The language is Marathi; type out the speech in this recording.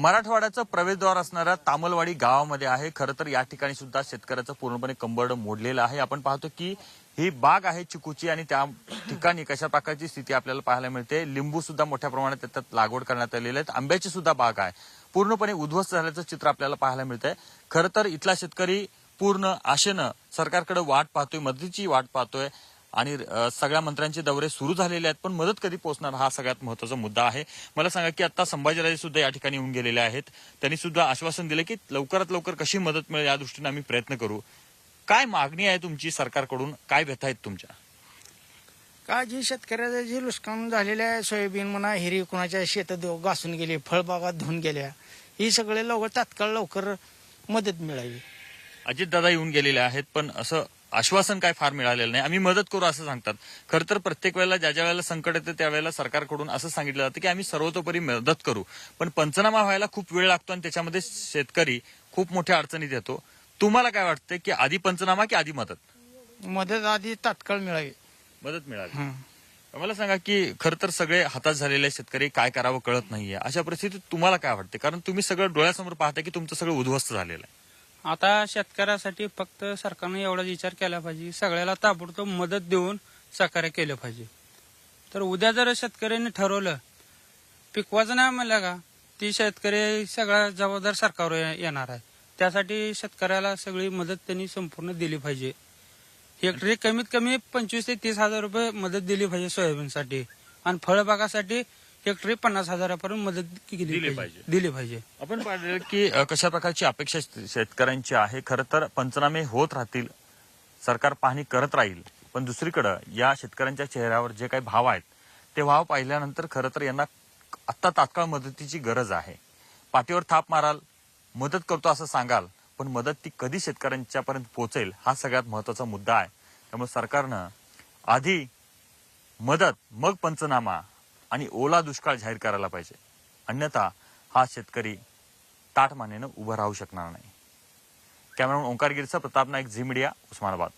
मराठवाड्याचं प्रवेशद्वार असणाऱ्या तामलवाडी गावामध्ये आहे. खरं तर या ठिकाणी सुद्धा शेतकऱ्याचं पूर्णपणे कंबर्ड मोडलेलं आहे. आपण पाहतो की ही बाग आहे चिकूची आणि त्या ठिकाणी कशा प्रकारची स्थिती आपल्याला पाहायला मिळते? लिंबू सुद्धा मोठ्या प्रमाणात त्याच्यात लागवड करण्यात आलेली आहे आंब्याची सुद्धा बाग आहे. पूर्णपणे उद्ध्वस्त झाल्याचं चित्र आपल्याला पाहायला मिळतंय. खरं तर इथला शेतकरी पूर्ण आशेनं सरकारकडे वाट पाहतोय मदतीची वाट पाहतोय. आणि सगळ्या मंत्र्यांचे दौरे सुरू झालेले आहेत पण मदत कधी पोहोचणार हा सगळ्यात महत्त्वाचा मुद्दा आहे. मला सांगा की आता संभाजीराजे सुद्धा या ठिकाणी येऊन गेलेले आहेत. त्यांनी सुद्धा आश्वासन दिले की लवकरात लवकर कशी मदत मिळेल या दृष्टीने आम्ही प्रयत्न करू. काय मागणी आहे तुमची सरकारकडून? काय व्यथा आहेत तुमच्या? का जे शेतकऱ्याचं जे नुकसान झालेलं आहे सोयाबीन म्हणा हिरी कुणाच्या शेतात घासून गेले फळबागात धुवून गेल्या ही सगळे लवकर तात्काळ लवकर मदत मिळावी. अजितदादा येऊन गेलेले आहेत पण असं आश्वासन काय फार मिळालेलं नाही. आम्ही मदत करू असं सांगतात. खरं तर प्रत्येक वेळेला ज्या ज्या वेळेला संकट येतं त्यावेळेला सरकारकडून असं सांगितलं जातं की आम्ही सर्वतोपरी मदत करू. पण पंचनामा व्हायला खूप वेळ लागतो आणि त्याच्यामध्ये शेतकरी खूप मोठ्या अडचणीत येतो. तुम्हाला काय वाटतं की आधी पंचनामा की आधी मदत? मदत आधी तात्काळ मिळावी. मदत मिळाली हं. मला सांगा की खरं तर सगळे हातात झालेले शेतकरी काय करावं कळत नाहीये. अशा परिस्थितीत तुम्हाला काय वाटते कारण तुम्ही सगळं डोळ्यासमोर पाहता की तुमचं सगळं उद्ध्वस्त झालेलं आहे. आता शेतकऱ्यासाठी फक्त सरकारनं एवढाच विचार केला पाहिजे सगळ्याला ताबडतोब मदत देऊन सहकार्य केलं पाहिजे. तर उद्या जर शेतकऱ्यांनी ठरवलं पिकवायचं नाही म्हणलं का ती शेतकरी सगळा जबाबदार सरकारवर येणार आहे. त्यासाठी शेतकऱ्याला सगळी मदत त्यांनी संपूर्ण दिली पाहिजे. हेक्टरी कमीत कमी पंचवीस ते तीस हजार रुपये मदत दिली पाहिजे सोयाबीनसाठी. आणि फळबागासाठी हेक्टरी पन्नास हजारापर्यंत मदत दिली पाहिजे. पाहिजे. दिली पाहिजे. आपण पाहिलं की अ, कशा प्रकारची अपेक्षा शेत- शेतकऱ्यांची आहे? खरं तर पंचनामे होत राहतील सरकार पाहणी करत राहील. पण दुसरीकडे या शेतकऱ्यांच्या चेहऱ्यावर जे काही भाव आहेत ते भाव पाहिल्यानंतर खरं तर यांना आत्ता तात्काळ मदतीची गरज आहे. पाठीवर थाप माराल मदत करतो असं सांगाल पण मदत ती कधी शेतकऱ्यांच्यापर्यंत पोहोचेल हा सगळ्यात महत्त्वाचा मुद्दा आहे. त्यामुळे सरकारनं आधी मदत मग पंचनामा आणि ओला दुष्काळ जाहीर करायला पाहिजे. अन्यथा हा शेतकरी ताठ मानेनं उभं राहू शकणार नाही. कॅमेरामन ओंकारगिरीचा प्रताप नाईक झी मीडिया उस्मानाबाद.